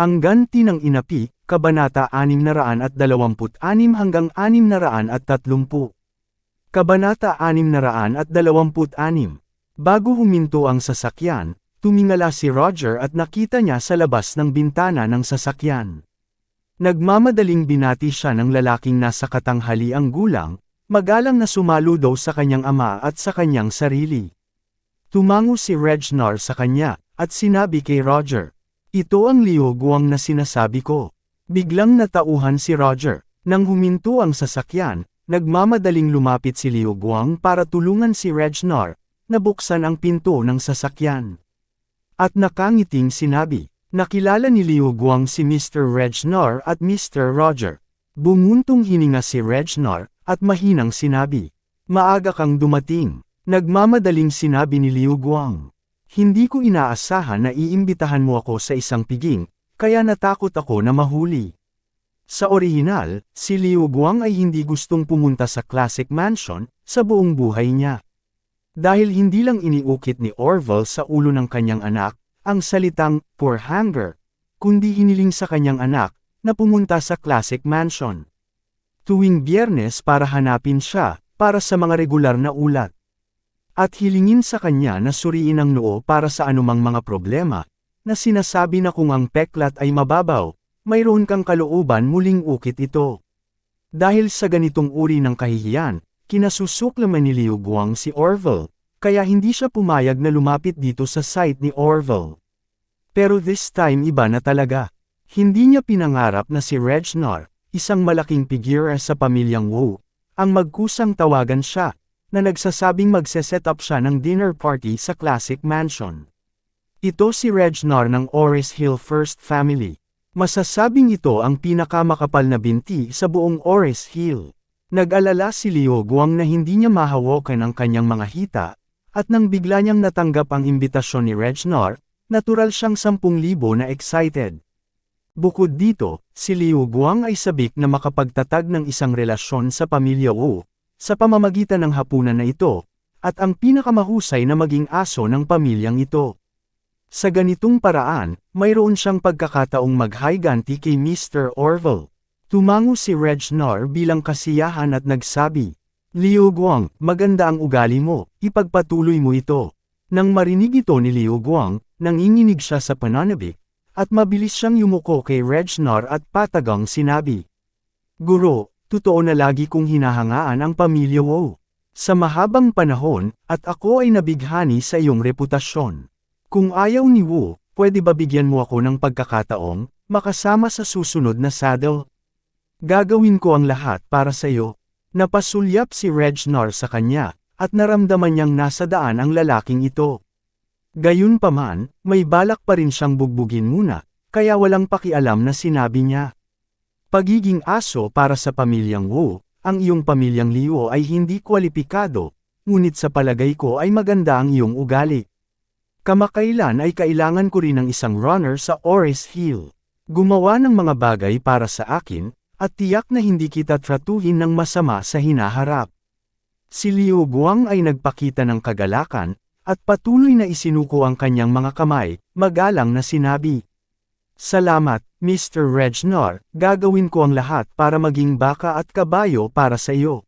Ang ganti ng inapi, Kabanata 626 hanggang 630. Kabanata 626 Bago huminto ang sasakyan, tumingala si Roger at nakita niya sa labas ng bintana ng sasakyan. Nagmamadaling binati siya ng lalaking nasa katanghali ang gulang, magalang na sumalo daw sa kanyang ama at sa kanyang sarili. Tumango si Regnar sa kanya, at sinabi kay Roger, Ito ang Leo Guang na sinasabi ko. Biglang natauhan si Roger, nang huminto ang sasakyan, nagmamadaling lumapit si Leo Guang para tulungan si Regnar, nabuksan ang pinto ng sasakyan. At nakangiting sinabi, nakilala ni Leo Guang si Mr. Regnar at Mr. Roger. Bumuntong hininga si Regnar, at mahinang sinabi, Maaga kang dumating. Nagmamadaling sinabi ni Liu Guang. Hindi ko inaasahan na iimbitahan mo ako sa isang piging, kaya natakot ako na mahuli. Sa orihinal, si Liu Guang ay hindi gustong pumunta sa Classic Mansion, sa buong buhay niya. Dahil hindi lang iniukit ni Orville sa ulo ng kanyang anak, ang salitang, poor hanger, kundi hiniling sa kanyang anak, na pumunta sa Classic Mansion. Tuwing biyernes para hanapin siya, para sa mga regular na ulat. At hilingin sa kanya na suriin ang noo para sa anumang mga problema, na sinasabi na kung ang peklat ay mababaw, mayroon kang kalooban muling ukit ito. Dahil sa ganitong uri ng kahihiyan, kinasusuklaman ni Liu Guang si Orville, kaya hindi siya pumayag na lumapit dito sa site ni Orville. Pero this time iba na talaga. Hindi niya pinangarap na si Regnar, isang malaking figure sa pamilyang Wu, ang magkusang tawagan siya, na nagsasabing magse-set up siya ng dinner party sa Classic Mansion. Ito si Regnar ng Oris Hill First Family. Masasabing ito ang pinakamakapal na binti sa buong Oris Hill. Nag-alala si Leo Guang na hindi niya mahawakan ang kanyang mga hita, at nang bigla niyang natanggap ang imbitasyon ni Regnar, natural siyang 10,000 na excited. Bukod dito, si Liu Guang ay sabik na makapagtatag ng isang relasyon sa pamilya Wu, sa pamamagitan ng hapunan na ito, at ang pinakamahusay na maging aso ng pamilyang ito. Sa ganitong paraan, mayroon siyang pagkakataong mag-higanti kay Mr. Orville. Tumango si Regnar bilang kasiyahan at nagsabi, Liu Guang, maganda ang ugali mo, ipagpatuloy mo ito. Nang marinig ito ni Liu Guang, nanginginig siya sa pananabik, at mabilis siyang yumuko kay Regnar at patagang sinabi. Guro, totoo na lagi kong hinahangaan ang pamilya Wu. Sa mahabang panahon, at ako ay nabighani sa iyong reputasyon. Kung ayaw ni Wu, pwede ba bigyan mo ako ng pagkakataong, makasama sa susunod na saddle? Gagawin ko ang lahat para sa iyo. Napasulyap si Regnar sa kanya, at naramdaman niyang nasa daan ang lalaking ito. Gayunpaman, may balak pa rin siyang bugbugin muna, kaya walang pakialam na sinabi niya. Pagiging aso para sa pamilyang Wu, ang iyong pamilyang Liu ay hindi kwalipikado, ngunit sa palagay ko ay maganda ang iyong ugali. Kamakailan ay kailangan ko rin ng isang runner sa Oris Hill. Gumawa ng mga bagay para sa akin, at tiyak na hindi kita tratuhin ng masama sa hinaharap. Si Liu Guang ay nagpakita ng kagalakan, at patuloy na isinuko ang kanyang mga kamay, magalang na sinabi. Salamat, Mr. Regnar, gagawin ko ang lahat para maging baka at kabayo para sa iyo.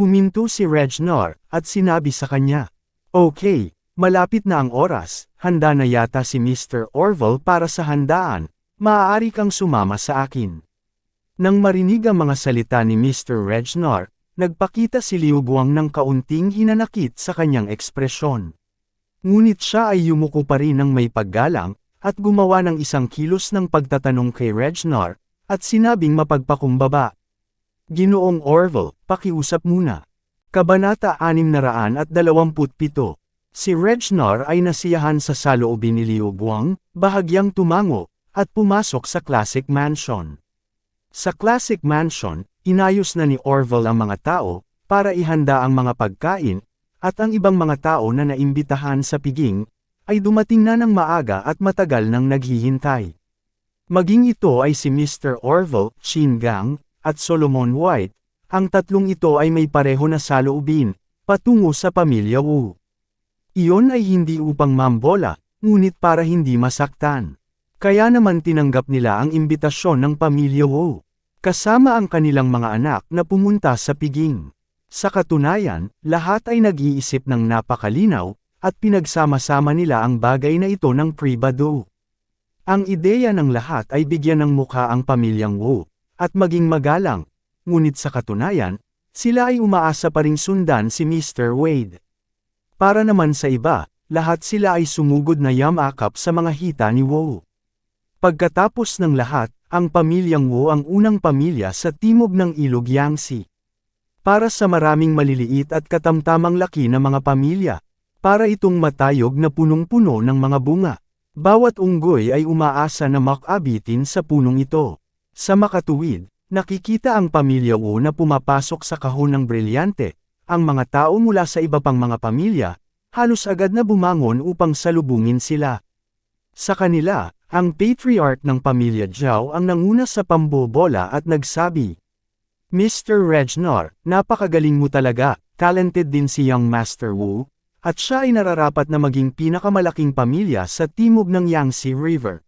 Huminto si Regnar, at sinabi sa kanya, Okay, malapit na ang oras, handa na yata si Mr. Orville para sa handaan, maaari kang sumama sa akin. Nang marinig ang mga salita ni Mr. Regnar, nagpakita si Liu Guang ng kaunting hinanakit sa kanyang ekspresyon. Ngunit siya ay yumuko pa rin ng may paggalang, at gumawa ng isang kilos ng pagtatanong kay Regnar, at sinabing mapagpakumbaba. Ginoong Orville, pakiusap muna. Kabanata 627 Si Regnar ay nasiyahan sa saloobin ni Liu Guang, bahagyang tumango, at pumasok sa Classic Mansion. Sa Classic Mansion, inayos na ni Orville ang mga tao, para ihanda ang mga pagkain, at ang ibang mga tao na naimbitahan sa piging, ay dumating na ng maaga at matagal nang naghihintay. Maging ito ay si Mr. Orville, Shin Gang, at Solomon White, ang tatlong ito ay may pareho na saloobin, patungo sa pamilya Wu. Iyon ay hindi upang mambola, ngunit para hindi masaktan. Kaya naman tinanggap nila ang imbitasyon ng pamilya Wu, kasama ang kanilang mga anak na pumunta sa piging. Sa katunayan, lahat ay nag-iisip ng napakalinaw, at pinagsama-sama nila ang bagay na ito ng pribado. Ang ideya ng lahat ay bigyan ng mukha ang pamilyang Wu, at maging magalang, ngunit sa katunayan, sila ay umaasa pa ring sundan si Mr. Wade. Para naman sa iba, lahat sila ay sumugod na yamakap sa mga hita ni Wu. Pagkatapos ng lahat, ang pamilyang Wu ang unang pamilya sa timog ng ilog Yangtze. Para sa maraming maliliit at katamtamang laki na mga pamilya, para itong matayog na punong-puno ng mga bunga. Bawat unggoy ay umaasa na makabitin sa punong ito. Sa makatuwid, nakikita ang pamilya Wu na pumapasok sa kahon ng brilyante. Ang mga tao mula sa iba pang mga pamilya, halos agad na bumangon upang salubungin sila. Sa kanila, ang patriarch ng pamilya Zhao ang nanguna sa pambobola at nagsabi, Mr. Regnor, napakagaling mo talaga, talented din si Young Master Wu, at siya ay nararapat na maging pinakamalaking pamilya sa timog ng Yangtze River.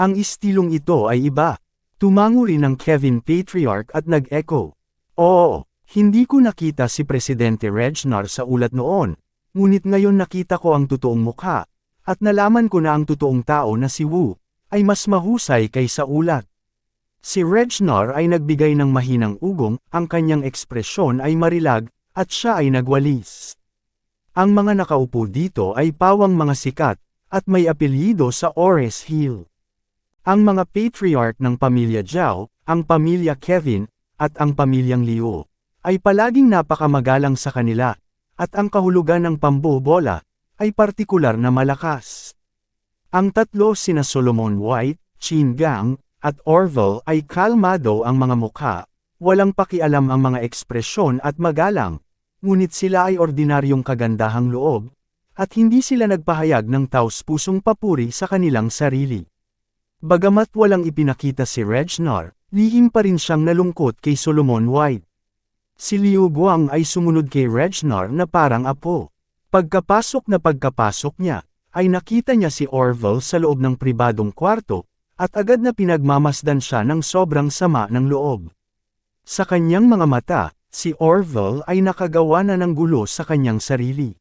Ang istilong ito ay iba. Tumango rin ang Kevin Patriarch at nag-echo. Oo, hindi ko nakita si Presidente Regnor sa ulat noon, ngunit ngayon nakita ko ang totoong mukha, at nalaman ko na ang totoong tao na si Wu, ay mas mahusay kaysa ulat. Si Regnor ay nagbigay ng mahinang ugong, ang kanyang ekspresyon ay marilag, at siya ay nagwalis. Ang mga nakaupo dito ay pawang mga sikat, at may apelyido sa Ores Hill. Ang mga patriarch ng pamilya Zhao, ang pamilya Kevin, at ang pamilyang Liu, ay palaging napakamagalang sa kanila, at ang kahulugan ng pambobola, ay partikular na malakas. Ang tatlo sina Solomon White, Chin Gang, at Orville ay kalmado ang mga mukha, walang pakialam ang mga ekspresyon at magalang, ngunit sila ay ordinaryong kagandahang loob, at hindi sila nagpahayag ng taus-pusong papuri sa kanilang sarili. Bagamat walang ipinakita si Regnor, lihim pa rin siyang nalungkot kay Solomon White. Si Liu Guang ay sumunod kay Regnor na parang apo. Pagkapasok na pagkapasok niya, ay nakita niya si Orville sa loob ng pribadong kwarto, at agad na pinagmamasdan siya ng sobrang sama ng loob. Sa kanyang mga mata, si Orville ay nakagawa na ng gulo sa kanyang sarili.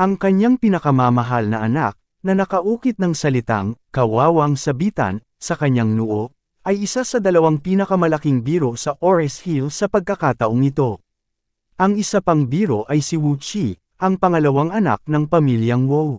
Ang kanyang pinakamamahal na anak, na nakaukit ng salitang, kawawang sabitan, sa kanyang noo, ay isa sa dalawang pinakamalaking biro sa Ores Hill sa pagkakataong ito. Ang isa pang biro ay si Wu Chi, ang pangalawang anak ng pamilyang Wu.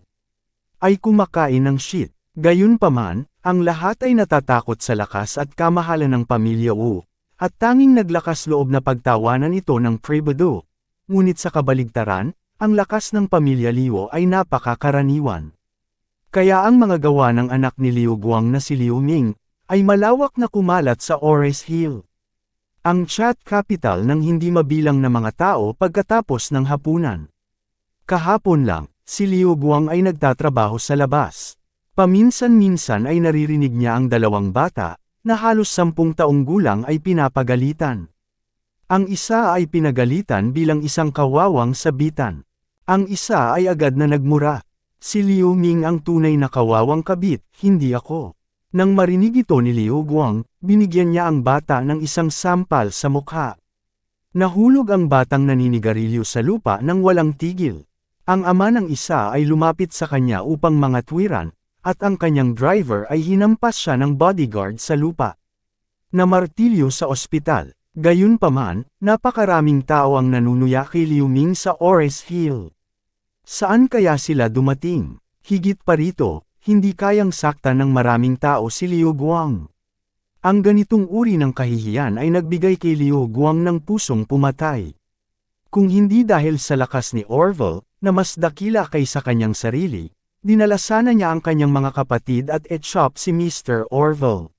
Ay kumakain ng shit. Gayunpaman, ang lahat ay natatakot sa lakas at kamahalan ng pamilya Wu, at tanging naglakas loob na pagtawanan ito ng pribado. Ngunit sa kabaligtaran, ang lakas ng pamilya Liu ay napakakaraniwan. Kaya ang mga gawa ng anak ni Liu Guang na si Liu Ming, ay malawak na kumalat sa Ores Hill. Ang chat capital ng hindi mabilang na mga tao pagkatapos ng hapunan. Kahapon lang, si Liu Guang ay nagtatrabaho sa labas. Paminsan-minsan ay naririnig niya ang dalawang bata, na halos sampung taong gulang ay pinapagalitan. Ang isa ay pinagalitan bilang isang kawawang sabitan. Ang isa ay agad na nagmura. Si Liu Ming ang tunay na kawawang kabit, hindi ako. Nang marinig ito ni Liu Guang, binigyan niya ang bata ng isang sampal sa mukha. Nahulog ang batang naninigarilyo sa lupa nang walang tigil. Ang ama ng isa ay lumapit sa kanya upang mga tuwiran, at ang kanyang driver ay hinampas siya ng bodyguard sa lupa. Namartilyo sa ospital, gayunpaman, napakaraming tao ang nanunuya kay Liu Ming sa Ores Hill. Saan kaya sila dumating? Higit pa rito, hindi kayang sakta ng maraming tao si Liu Guang. Ang ganitong uri ng kahihiyan ay nagbigay kay Liu Guang ng pusong pumatay. Kung hindi dahil sa lakas ni Orville, na mas dakila kaysa kanyang sarili, dinala sana niya ang kanyang mga kapatid at etchop si Mr. Orville.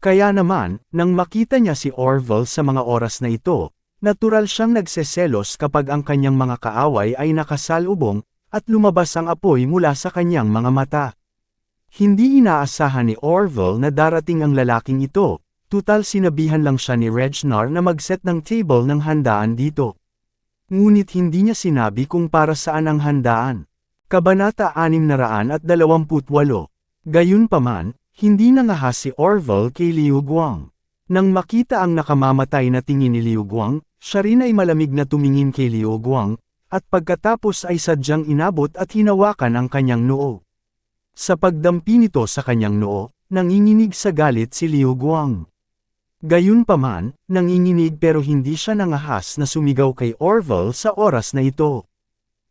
Kaya naman, nang makita niya si Orville sa mga oras na ito, natural siyang nagseselos kapag ang kanyang mga kaaway ay nakasalubong, at lumabas ang apoy mula sa kanyang mga mata. Hindi inaasahan ni Orville na darating ang lalaking ito, tutal sinabihan lang siya ni Regnar na mag-set ng table ng handaan dito. Ngunit hindi niya sinabi kung para saan ang handaan. Kabanata 628 Gayunpaman, hindi nangahas si Orville kay Liu Guang. Nang makita ang nakamamatay na tingin ni Liu Guang, siya rin ay malamig na tumingin kay Liu Guang, at pagkatapos ay sadyang inabot at hinawakan ang kanyang noo. Sa pagdampi nito sa kanyang noo, nanginginig sa galit si Liu Guang. Gayunpaman, nanginginig pero hindi siya nangahas na sumigaw kay Orville sa oras na ito.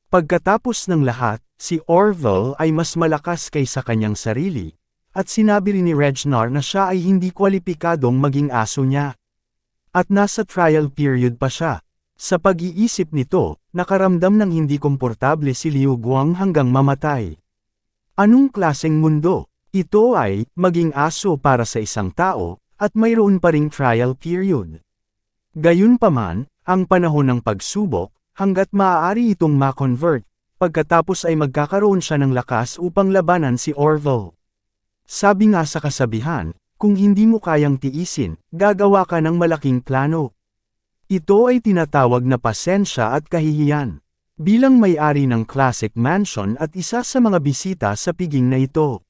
Pagkatapos ng lahat, si Orville ay mas malakas kaysa kanyang sarili, at sinabi rin ni Regnar na siya ay hindi kwalipikadong maging aso niya. At nasa trial period pa siya. Sa pag-iisip nito, nakaramdam ng hindi komportable si Liu Guang hanggang mamatay. Anong klaseng mundo? Ito ay, maging aso para sa isang tao, at mayroon pa ring trial period. Gayunpaman, ang panahon ng pagsubok, hanggat maaari itong ma-convert, pagkatapos ay magkakaroon siya ng lakas upang labanan si Orville. Sabi nga sa kasabihan, kung hindi mo kayang tiisin, gagawa ka ng malaking plano. Ito ay tinatawag na pasensya at kahihiyan. Bilang may-ari ng Classic Mansion at isa sa mga bisita sa piging na ito.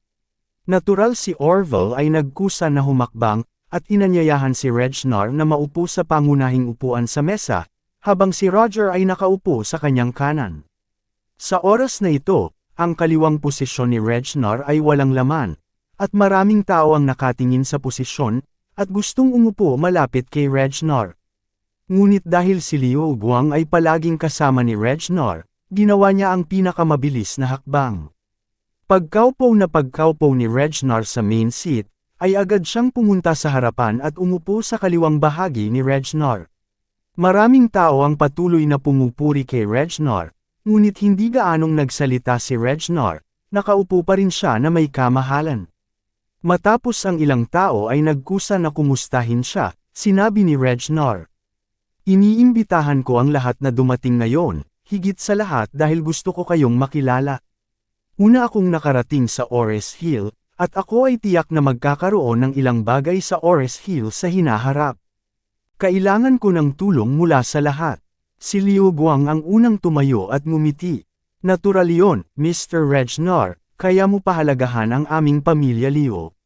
Natural si Orville ay nagkusa na humakbang, at inanyayahan si Regnar na maupo sa pangunahing upuan sa mesa, habang si Roger ay nakaupo sa kanyang kanan. Sa oras na ito, ang kaliwang posisyon ni Regnar ay walang laman, at maraming tao ang nakatingin sa posisyon, at gustong umupo malapit kay Regnar. Ngunit dahil si Liu Guang ay palaging kasama ni Regnar, ginawa niya ang pinakamabilis na hakbang. Pagkaupo na pagkaupo ni Regnar sa main seat, ay agad siyang pumunta sa harapan at umupo sa kaliwang bahagi ni Regnar. Maraming tao ang patuloy na pumupuri kay Regnar, ngunit hindi gaanong nagsalita si Regnar, nakaupo pa rin siya na may kamahalan. Matapos ang ilang tao ay nagkusa na kumustahin siya, sinabi ni Regnar. Iniimbitahan ko ang lahat na dumating ngayon, higit sa lahat dahil gusto ko kayong makilala. Una akong nakarating sa Ores Hill, at ako ay tiyak na magkakaroon ng ilang bagay sa Ores Hill sa hinaharap. Kailangan ko ng tulong mula sa lahat. Si Liu Guang ang unang tumayo at ngumiti. Natural yon, Mr. Regnar, kaya mo pahalagahan ang aming pamilya Leo.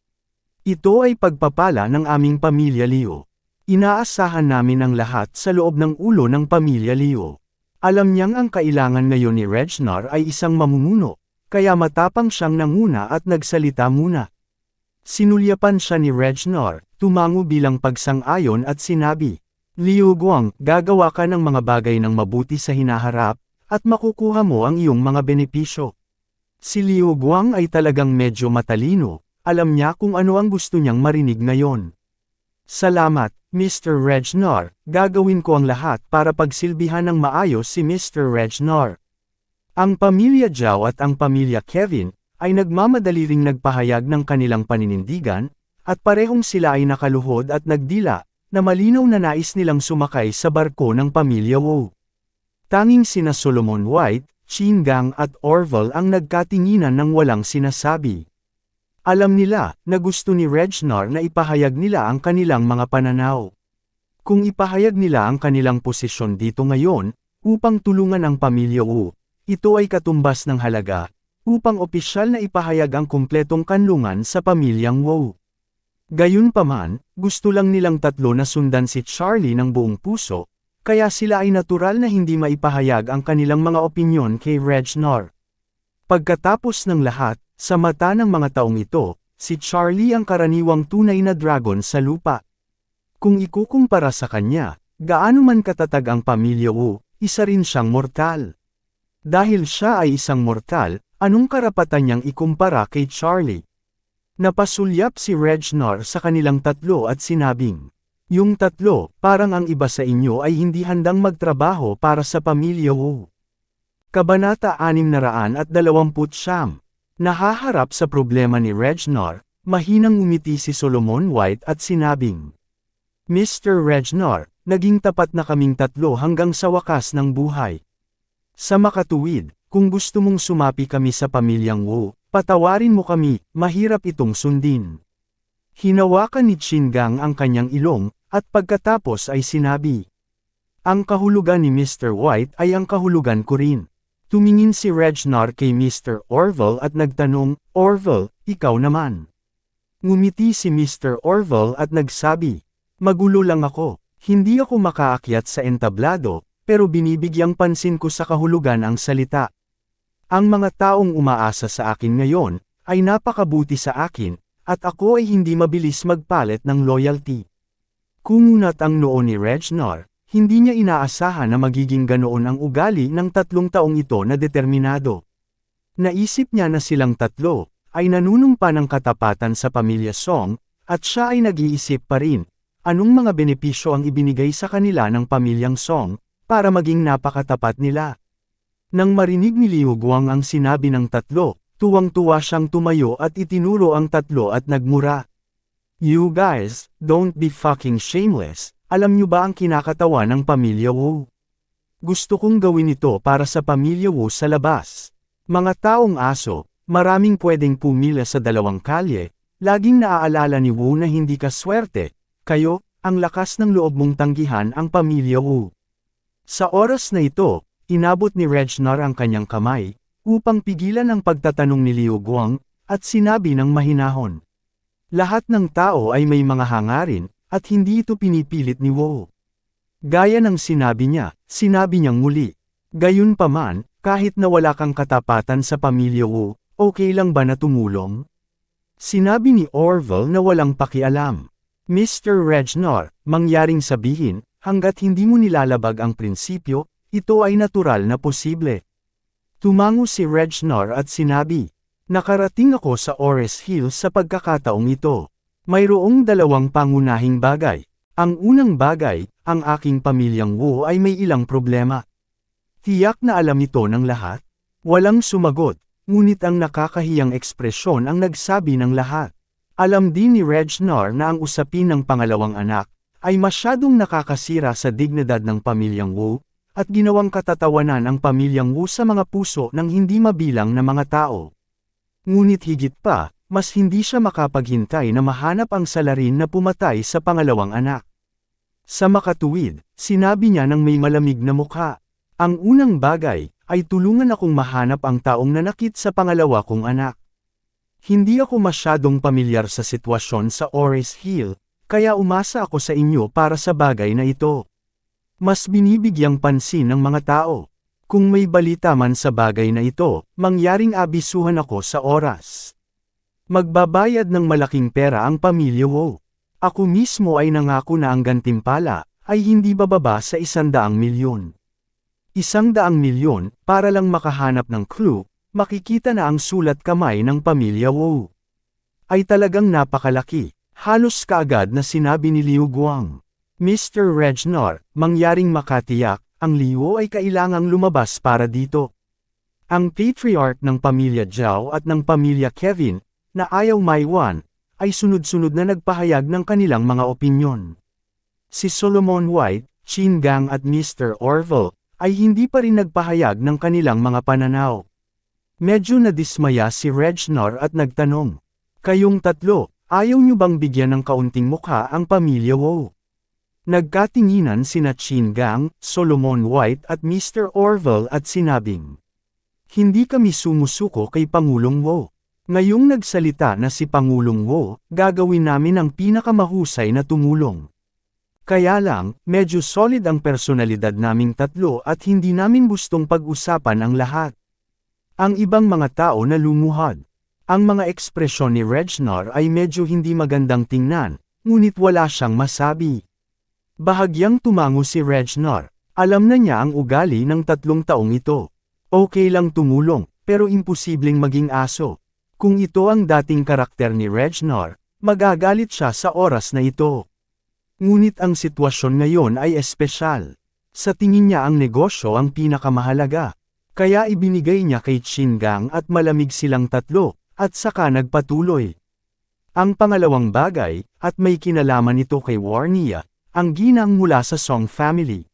Ito ay pagpapala ng aming pamilya Leo. Inaasahan namin ang lahat sa loob ng ulo ng pamilya Leo. Alam niyang ang kailangan ngayon ni Regnar ay isang mamumuno, kaya matapang siyang nanguna at nagsalita muna. Sinulyapan siya ni Regnar, tumango bilang pagsang-ayon at sinabi, Liu Guang, gagawa ka ng mga bagay ng mabuti sa hinaharap, at makukuha mo ang iyong mga benepisyo. Si Liu Guang ay talagang medyo matalino, alam niya kung ano ang gusto niyang marinig ngayon. Salamat, Mr. Regnar, gagawin ko ang lahat para pagsilbihan ng maayos si Mr. Regnar. Ang pamilya Zhao at ang pamilya Kevin, ay nagmamadali ring nagpahayag ng kanilang paninindigan, at parehong sila ay nakaluhod at nagdila, na malinaw na nais nilang sumakay sa barko ng pamilya Wu. Tanging sina Solomon White, Gang at Orville ang nagkatinginan ng walang sinasabi. Alam nila na gusto ni Regnar na ipahayag nila ang kanilang mga pananaw. Kung ipahayag nila ang kanilang posisyon dito ngayon, upang tulungan ang pamilya Wu, ito ay katumbas ng halaga, upang opisyal na ipahayag ang kumpletong kanlungan sa pamilyang Wu. Gayunpaman, gusto lang nilang tatlo na sundan si Charlie ng buong puso, kaya sila ay natural na hindi maipahayag ang kanilang mga opinyon kay Regnar. Pagkatapos ng lahat, sa mata ng mga taong ito, si Charlie ang karaniwang tunay na dragon sa lupa. Kung ikukumpara sa kanya, gaano man katatag ang pamilya Wu, isa rin siyang mortal. Dahil siya ay isang mortal, anong karapatan niyang ikumpara kay Charlie? Napasulyap si Regnar sa kanilang tatlo at sinabing, yung tatlo, parang ang iba sa inyo ay hindi handang magtrabaho para sa pamilya Wu. Kabanata 629 Nahaharap sa problema ni Regnor, mahinang umiti si Solomon White at sinabing, Mr. Regnor, naging tapat na kaming tatlo hanggang sa wakas ng buhay. Sa makatuwid, kung gusto mong sumapi kami sa pamilyang Wu, patawarin mo kami, mahirap itong sundin. Hinawakan ni Chingang ang kanyang ilong, at pagkatapos ay sinabi, Ang kahulugan ni Mr. White ay ang kahulugan ko rin. Tumingin si Regnor kay Mr. Orville at nagtanong, Orville, ikaw naman. Ngumiti si Mr. Orville at nagsabi, Magulo lang ako, hindi ako makaakyat sa entablado, pero binibigyang pansin ko sa kahulugan ang salita. Ang mga taong umaasa sa akin ngayon, ay napakabuti sa akin, at ako ay hindi mabilis magpalit ng loyalty. Kumunat ang noo ni Regnor, hindi niya inaasahan na magiging ganoon ang ugali ng tatlong taong ito na determinado. Naisip niya na silang tatlo, ay nanunumpa ng katapatan sa pamilya Song, at siya ay nag-iisip pa rin, anong mga benepisyo ang ibinigay sa kanila ng pamilyang Song, para maging napakatapat nila. Nang marinig ni Liu Guang ang sinabi ng tatlo, tuwang-tuwa siyang tumayo at itinuro ang tatlo at nagmura. You guys, don't be fucking shameless, alam niyo ba ang kinakatawa ng pamilya Wu? Gusto kong gawin ito para sa pamilya Wu sa labas. Mga taong aso, maraming pwedeng pumila sa dalawang kalye, laging naaalala ni Wu na hindi ka swerte, kayo, ang lakas ng loob mong tanggihan ang pamilya Wu. Sa oras na ito, inabot ni Regnor ang kanyang kamay, upang pigilan ang pagtatanong ni Liu Guang, at sinabi ng mahinahon. Lahat ng tao ay may mga hangarin, at hindi ito pinipilit ni Wu. Gaya ng sinabi niya, sinabi niyang muli. Gayunpaman, kahit na wala kang katapatan sa pamilya Wu, okay lang ba na tumulong? Sinabi ni Orville na walang pakialam. Mr. Regnor, mangyaring sabihin, hanggat hindi mo nilalabag ang prinsipyo, ito ay natural na posible. Tumango si Regnor at sinabi, Nakarating ako sa Ores Hill sa pagkakataong ito. Mayroong dalawang pangunahing bagay. Ang unang bagay, ang aking pamilyang Wu ay may ilang problema. Tiyak na alam ito ng lahat. Walang sumagot, ngunit ang nakakahiyang ekspresyon ang nagsabi ng lahat. Alam din ni Regnor na ang usapin ng pangalawang anak, ay masyadong nakakasira sa dignidad ng pamilyang Wu, at ginawang katatawanan ang pamilyang Wu sa mga puso ng hindi mabilang na mga tao. Ngunit higit pa, mas hindi siya makapaghintay na mahanap ang salarin na pumatay sa pangalawang anak. Sa makatuwid, sinabi niya ng may malamig na mukha. Ang unang bagay, ay tulungan akong mahanap ang taong nanakit sa pangalawa kong anak. Hindi ako masyadong pamilyar sa sitwasyon sa Ores Hill, kaya umasa ako sa inyo para sa bagay na ito. Mas binibigyang pansin ng mga tao. Kung may balita man sa bagay na ito, mangyaring abisuhan ako sa oras. Magbabayad ng malaking pera ang pamilya Wu. Ako mismo ay nangako na ang gantimpala, ay hindi bababa sa isandaang milyon. Isang daang milyon, para lang makahanap ng clue, makikita na ang sulat kamay ng pamilya Wu. Ay talagang napakalaki, halos kaagad na sinabi ni Liu Guang. Mr. Regnor, mangyaring makatiyak, ang Liu ay kailangang lumabas para dito. Ang patriarch ng pamilya Zhao at ng pamilya Kevin, na ayaw maiwan, ay sunod-sunod na nagpahayag ng kanilang mga opinyon. Si Solomon White, Chin Gang at Mr. Orville, ay hindi pa rin nagpahayag ng kanilang mga pananaw. Medyo nadismaya si Regnor at nagtanong, Kayong tatlo, ayaw niyo bang bigyan ng kaunting mukha ang pamilya Wu? Nagkatinginan sina Chin Gang, Solomon White at Mr. Orville at sinabing, Hindi kami sumusuko kay Pangulong Wu. Ngayong nagsalita na si Pangulong Wo, gagawin namin ang pinakamahusay na tumulong. Kaya lang, medyo solid ang personalidad naming tatlo at hindi namin gustong pag-usapan ang lahat. Ang ibang mga tao na lumuhad. Ang mga ekspresyon ni Regnor ay medyo hindi magandang tingnan, ngunit wala siyang masabi. Bahagyang tumango si Regnor. Alam na niya ang ugali ng tatlong taong ito. Okay lang tumulong, pero imposibleng maging aso. Kung ito ang dating karakter ni Regnor, magagalit siya sa oras na ito. Ngunit ang sitwasyon ngayon ay espesyal. Sa tingin niya ang negosyo ang pinakamahalaga. Kaya ibinigay niya kay Chingang at malamig silang tatlo, at saka nagpatuloy. Ang pangalawang bagay, at may kinalaman ito kay Warnia, ang ginang mula sa Song family.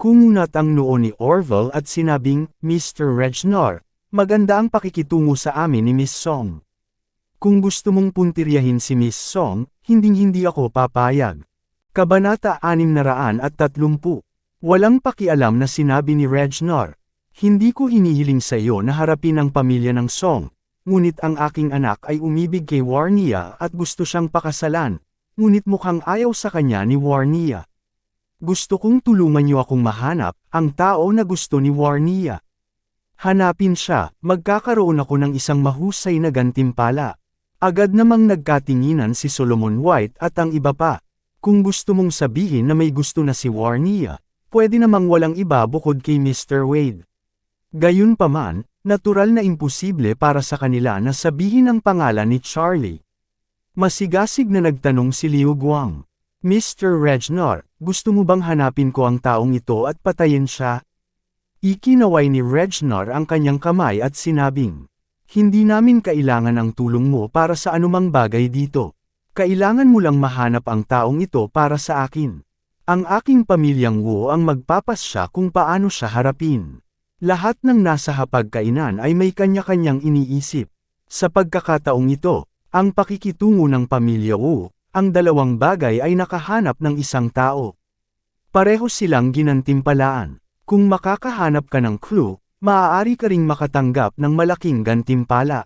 Kumunat ang noo ni Orville at sinabing, Mr. Regnor, maganda ang pakikitungo sa amin ni Miss Song. Kung gusto mong puntiryahin si Miss Song, hinding-hindi ako papayag. Kabanata 630. Walang pakialam na sinabi ni Regnor. Hindi ko hinihiling sa iyo na harapin ang pamilya ng Song, ngunit ang aking anak ay umibig kay Warnia at gusto siyang pakasalan, ngunit mukhang ayaw sa kanya ni Warnia. Gusto kong tulungan niyo akong mahanap ang tao na gusto ni Warnia. Hanapin siya, magkakaroon ako ng isang mahusay na gantimpala. Agad namang nagkatinginan si Solomon White at ang iba pa. Kung gusto mong sabihin na may gusto na si Warnia, pwede namang walang iba bukod kay Mr. Wade. Gayunpaman, natural na imposible para sa kanila na sabihin ang pangalan ni Charlie. Masigasig na nagtanong si Liu Guang. Mr. Regnor, gusto mo bang hanapin ko ang taong ito at patayin siya? Ikinaway ni Regnor ang kanyang kamay at sinabing, Hindi namin kailangan ang tulong mo para sa anumang bagay dito. Kailangan mo lang mahanap ang taong ito para sa akin. Ang aking pamilyang Wu ang magpapasya kung paano siya harapin. Lahat ng nasa hapagkainan ay may kanya-kanyang iniisip. Sa pagkakataong ito, ang pakikitungo ng pamilya Wu, ang dalawang bagay ay nakahanap ng isang tao. Pareho silang ginantimpalaan. Kung makakahanap ka ng clue, maaari ka ring makatanggap ng malaking gantimpala.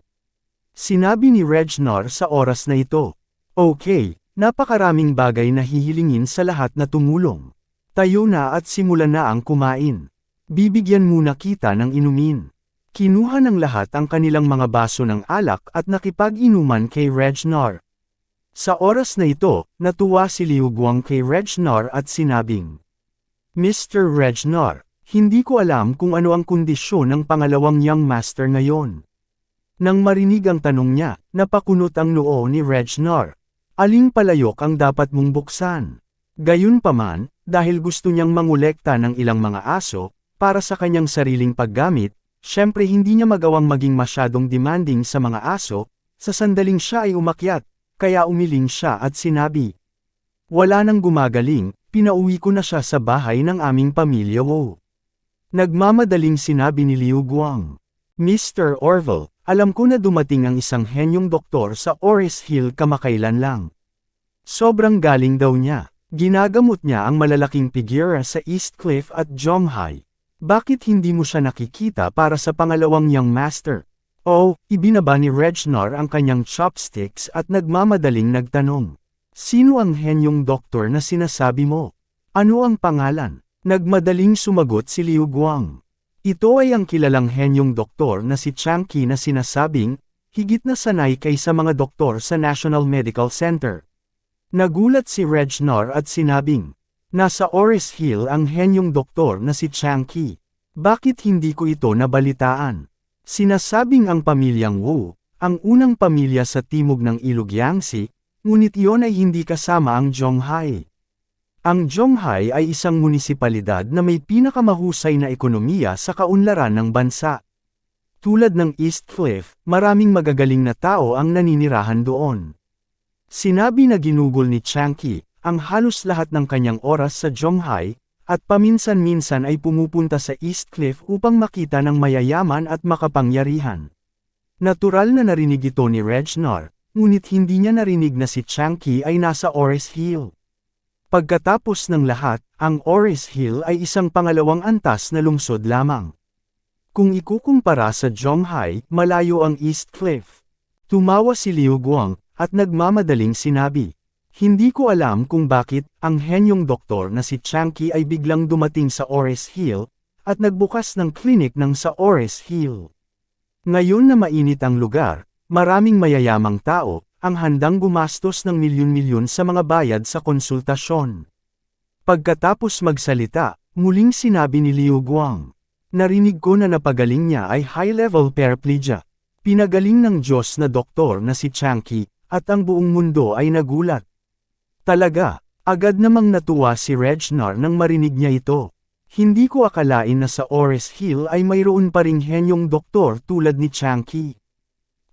Sinabi ni Regnor sa oras na ito. Okay, napakaraming bagay na hihilingin sa lahat na tumulong. Tayo na at simulan na ang kumain. Bibigyan muna kita ng inumin. Kinuha ng lahat ang kanilang mga baso ng alak at nakipag-inuman kay Regnor. Sa oras na ito, natuwa si Liu Guang kay Regnor at sinabing, Mr. Regnor, hindi ko alam kung ano ang kondisyon ng pangalawang young master ngayon. Nang marinig ang tanong niya, napakunot ang noo ni Regnor. Aling palayok ang dapat mong buksan? Gayunpaman, dahil gusto niyang mangolekta ng ilang mga aso, para sa kanyang sariling paggamit, syempre hindi niya magawang maging masyadong demanding sa mga aso, sa sandaling siya ay umakyat, kaya umiling siya at sinabi. Wala nang gumagaling, pinauwi ko na siya sa bahay ng aming pamilya Wo. Nagmamadaling sinabi ni Liu Guang. Mr. Orville, alam ko na dumating ang isang henyong doktor sa Oris Hill kamakailan lang. Sobrang galing daw niya. Ginagamot niya ang malalaking figura sa East Cliff at Zhonghai. Bakit hindi mo siya nakikita para sa pangalawang young master? Oh, ibinaba ni Regnor ang kanyang chopsticks at nagmamadaling nagtanong. Sino ang henyong doktor na sinasabi mo? Ano ang pangalan? Nagmadaling sumagot si Liu Guang. Ito ay ang kilalang henyong doktor na si Chang Qi na sinasabing, higit na sanay kaysa mga doktor sa National Medical Center. Nagulat si Regnor at sinabing, Nasa Oris Hill ang henyong doktor na si Chang Qi. Bakit hindi ko ito nabalitaan? Sinasabing ang pamilyang Wu, ang unang pamilya sa timog ng Ilog Yangtze, ngunit iyon ay hindi kasama ang Zhonghai. Ang Zhonghai ay isang munisipalidad na may pinakamahusay na ekonomiya sa kaunlaran ng bansa. Tulad ng East Cliff, maraming magagaling na tao ang naninirahan doon. Sinabi na ginugol ni Chang Qi, ang halos lahat ng kanyang oras sa Zhonghai, at paminsan-minsan ay pumupunta sa East Cliff upang makita ng mayayaman at makapangyarihan. Natural na narinig ito ni Regnor, ngunit hindi niya narinig na si Chang Qi ay nasa Oris Hill. Pagkatapos ng lahat, ang Oris Hill ay isang pangalawang antas na lungsod lamang. Kung ikukumpara sa Zhonghai, malayo ang East Cliff. Tumawa si Liu Guang, at nagmamadaling sinabi, hindi ko alam kung bakit, ang henyong doktor na si Changki ay biglang dumating sa Ores Hill, at nagbukas ng klinik ng sa Ores Hill. Ngayon na mainit ang lugar, maraming mayayamang tao, ang handang gumastos ng milyon-milyon sa mga bayad sa konsultasyon. Pagkatapos magsalita, muling sinabi ni Liu Guang, Narinig ko na napagaling niya ay high-level paraplegia. Pinagaling ng Diyos na doktor na si Changki, at ang buong mundo ay nagulat. Talaga, agad namang natuwa si Regnor nang marinig niya ito. Hindi ko akalain na sa Ores Hill ay mayroon pa ring henyong doktor tulad ni Changki.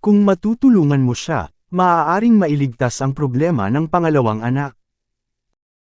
Kung matutulungan mo siya, maaaring mailigtas ang problema ng pangalawang anak.